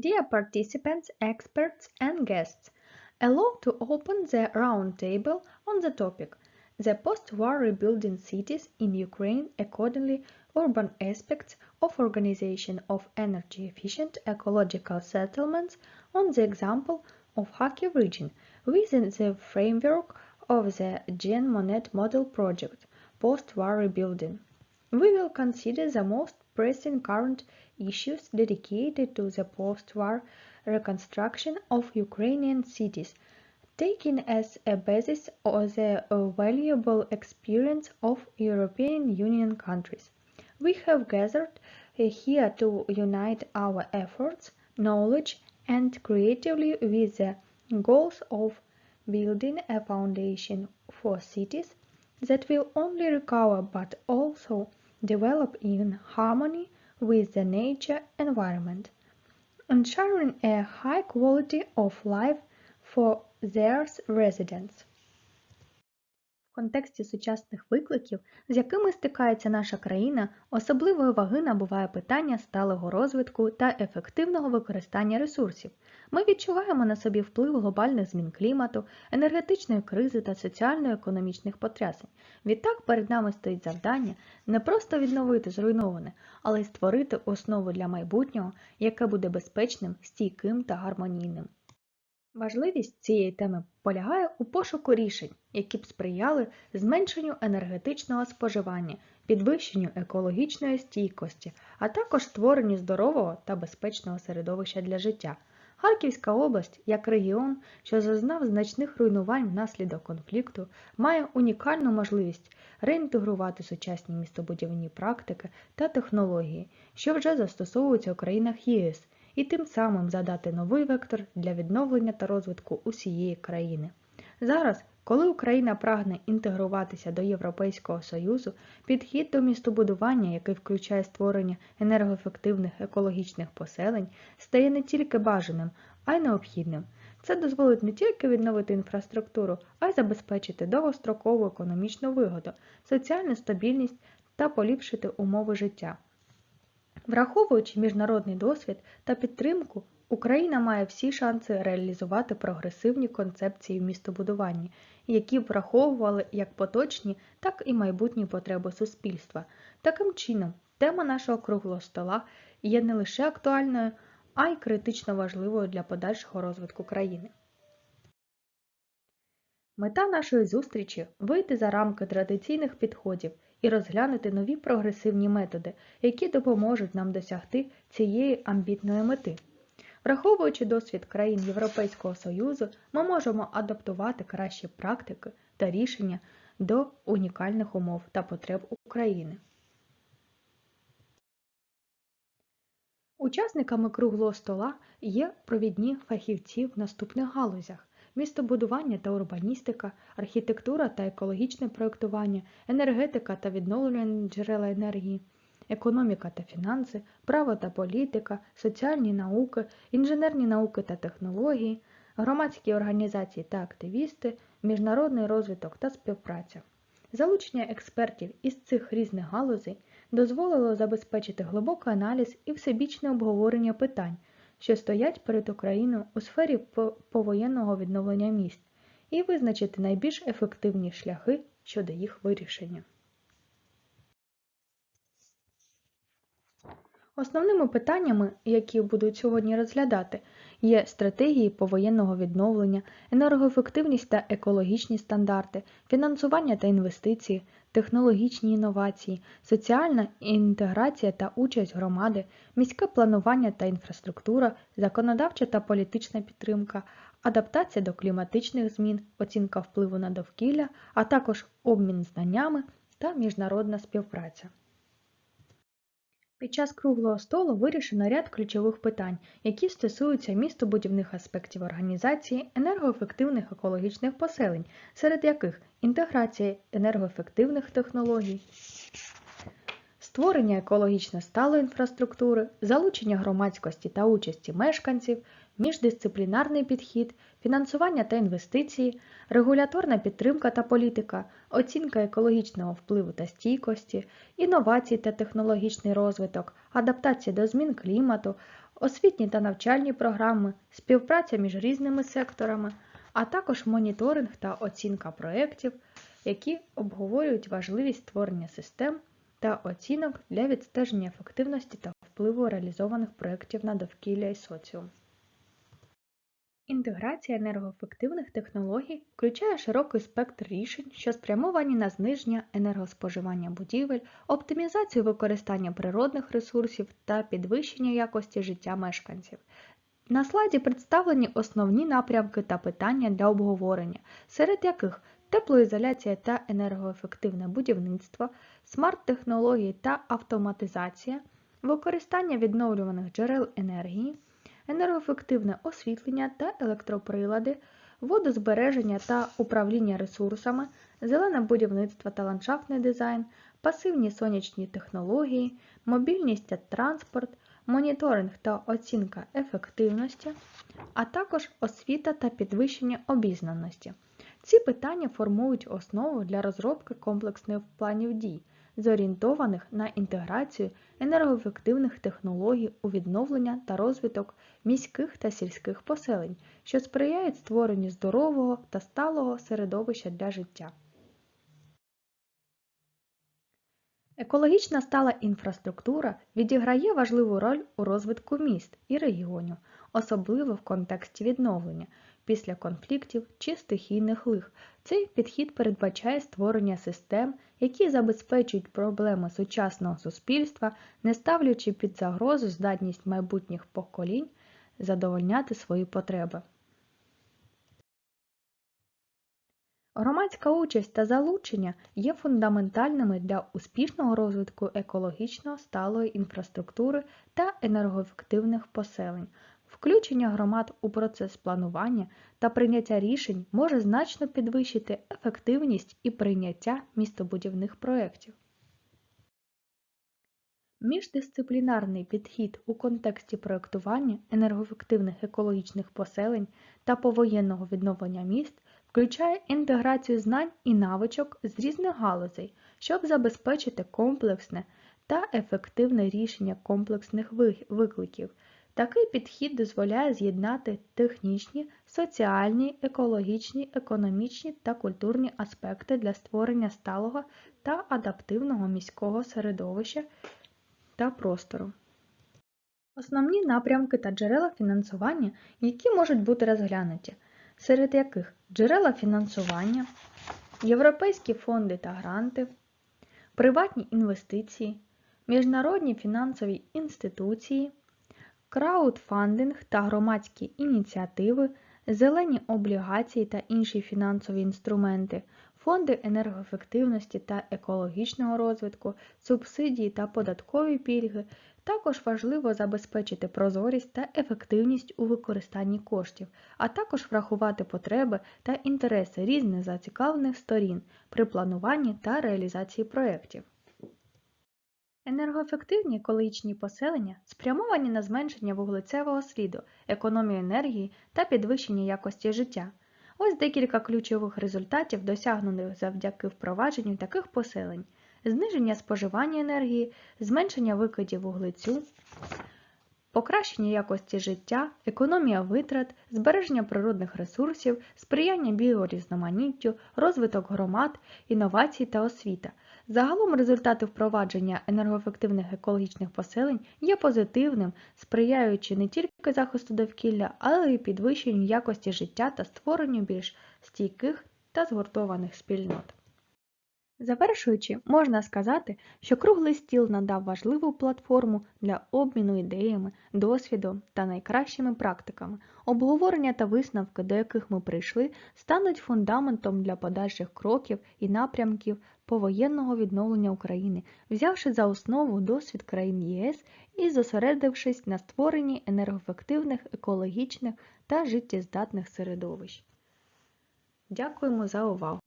Dear participants, experts, and guests, allow to open the roundtable on the topic The post-war rebuilding cities in Ukraine accordingly urban aspects of organization of energy-efficient ecological settlements on the example of Kharkiv region within the framework of the Jean Monnet Model Project Post-War Rebuilding. We will consider the most pressing current issues dedicated to the post-war reconstruction of Ukrainian cities, taking as a basis the valuable experience of European Union countries. We have gathered here to unite our efforts, knowledge, and creatively with the goals of building a foundation for cities that will only recover but also develop in harmony with the nature environment, ensuring a high quality of life for their residents. Контексті сучасних викликів, з якими стикається наша країна, особливої ваги набуває питання сталого розвитку та ефективного використання ресурсів. Ми відчуваємо на собі вплив глобальних змін клімату, енергетичної кризи та соціально-економічних потрясень. Відтак перед нами стоїть завдання не просто відновити зруйноване, але й створити основу для майбутнього, яке буде безпечним, стійким та гармонійним. Важливість цієї теми полягає у пошуку рішень, які б сприяли зменшенню енергетичного споживання, підвищенню екологічної стійкості, а також створенню здорового та безпечного середовища для життя. Харківська область, як регіон, що зазнав значних руйнувань внаслідок конфлікту, має унікальну можливість реінтегрувати сучасні містобудівні практики та технології, що вже застосовуються у країнах ЄС і тим самим задати новий вектор для відновлення та розвитку усієї країни. Зараз, коли Україна прагне інтегруватися до Європейського Союзу, підхід до містобудування, який включає створення енергоефективних екологічних поселень, стає не тільки бажаним, а й необхідним. Це дозволить не тільки відновити інфраструктуру, а й забезпечити довгострокову економічну вигоду, соціальну стабільність та поліпшити умови життя. Враховуючи міжнародний досвід та підтримку, Україна має всі шанси реалізувати прогресивні концепції в містобудуванні, які враховували як поточні, так і майбутні потреби суспільства. Таким чином, тема нашого круглого стола є не лише актуальною, а й критично важливою для подальшого розвитку країни. Мета нашої зустрічі вийти за рамки традиційних підходів і розглянути нові прогресивні методи, які допоможуть нам досягти цієї амбітної мети. Враховуючи досвід країн Європейського Союзу, ми можемо адаптувати кращі практики та рішення до унікальних умов та потреб України. Учасниками круглого стола є провідні фахівці в наступних галузях містобудування та урбаністика, архітектура та екологічне проєктування, енергетика та відновлювані джерела енергії, економіка та фінанси, право та політика, соціальні науки, інженерні науки та технології, громадські організації та активісти, міжнародний розвиток та співпраця. Залучення експертів із цих різних галузей дозволило забезпечити глибокий аналіз і всебічне обговорення питань, що стоять перед Україною у сфері повоєнного відновлення міст, і визначити найбільш ефективні шляхи щодо їх вирішення. Основними питаннями, які будуть сьогодні розглядати, є стратегії повоєнного відновлення, енергоефективність та екологічні стандарти, фінансування та інвестиції, технологічні інновації, соціальна інтеграція та участь громади, міське планування та інфраструктура, законодавча та політична підтримка, адаптація до кліматичних змін, оцінка впливу на довкілля, а також обмін знаннями та міжнародна співпраця. Під час круглого столу вирішено ряд ключових питань, які стосуються містобудівних аспектів організації енергоефективних екологічних поселень, серед яких інтеграція енергоефективних технологій, створення екологічно сталої інфраструктури, залучення громадськості та участі мешканців, міждисциплінарний підхід, фінансування та інвестиції, регуляторна підтримка та політика, оцінка екологічного впливу та стійкості, інновації та технологічний розвиток, адаптація до змін клімату, освітні та навчальні програми, співпраця між різними секторами, а також моніторинг та оцінка проєктів, які обговорюють важливість створення систем та оцінок для відстеження ефективності та впливу реалізованих проєктів на довкілля і соціум. Інтеграція енергоефективних технологій включає широкий спектр рішень, що спрямовані на зниження енергоспоживання будівель, оптимізацію використання природних ресурсів та підвищення якості життя мешканців. На слайді представлені основні напрямки та питання для обговорення, серед яких теплоізоляція та енергоефективне будівництво, смарт-технології та автоматизація, використання відновлюваних джерел енергії, енергоефективне освітлення та електроприлади, водозбереження та управління ресурсами, зелене будівництво та ландшафтний дизайн, пасивні сонячні технології, мобільність та транспорт, моніторинг та оцінка ефективності, а також освіта та підвищення обізнаності. Ці питання формують основу для розробки комплексних планів дій, зорієнтованих на інтеграцію енергоефективних технологій у відновлення та розвиток міських та сільських поселень, що сприяють створенню здорового та сталого середовища для життя. Екологічна стала інфраструктура відіграє важливу роль у розвитку міст і регіонів, особливо в контексті відновлення після конфліктів чи стихійних лих. Цей підхід передбачає створення систем, які забезпечують проблеми сучасного суспільства, не ставлячи під загрозу здатність майбутніх поколінь задовольняти свої потреби. Громадська участь та залучення є фундаментальними для успішного розвитку екологічно сталої інфраструктури та енергоефективних поселень. Включення громад у процес планування та прийняття рішень може значно підвищити ефективність і прийняття містобудівних проєктів. Міждисциплінарний підхід у контексті проєктування енергоефективних екологічних поселень та повоєнного відновлення міст включає інтеграцію знань і навичок з різних галузей, щоб забезпечити комплексне та ефективне рішення комплексних викликів. Такий підхід дозволяє з'єднати технічні, соціальні, екологічні, економічні та культурні аспекти для створення сталого та адаптивного міського середовища та простору. Основні напрямки та джерела фінансування, які можуть бути розглянуті, серед яких джерела фінансування, європейські фонди та гранти, приватні інвестиції, міжнародні фінансові інституції, краудфандинг та громадські ініціативи, зелені облігації та інші фінансові інструменти, фонди енергоефективності та екологічного розвитку, субсидії та податкові пільги. Також важливо забезпечити прозорість та ефективність у використанні коштів, а також врахувати потреби та інтереси різних зацікавлених сторін при плануванні та реалізації проєктів. Енергоефективні екологічні поселення спрямовані на зменшення вуглецевого сліду, економію енергії та підвищення якості життя. Ось декілька ключових результатів, досягнених завдяки впровадженню таких поселень: зниження споживання енергії, зменшення викидів вуглецю, покращення якості життя, економія витрат, збереження природних ресурсів, сприяння біорізноманіттю, розвиток громад, інновацій та освіта. Загалом результати впровадження енергоефективних екологічних поселень є позитивним, сприяючи не тільки захисту довкілля, але й підвищенню якості життя та створенню більш стійких та згуртованих спільнот. Завершуючи, можна сказати, що круглий стіл надав важливу платформу для обміну ідеями, досвідом та найкращими практиками. Обговорення та висновки, до яких ми прийшли, стануть фундаментом для подальших кроків і напрямків повоєнного відновлення України, взявши за основу досвід країн ЄС і зосередившись на створенні енергоефективних, екологічних та життєздатних середовищ. Дякуємо за увагу!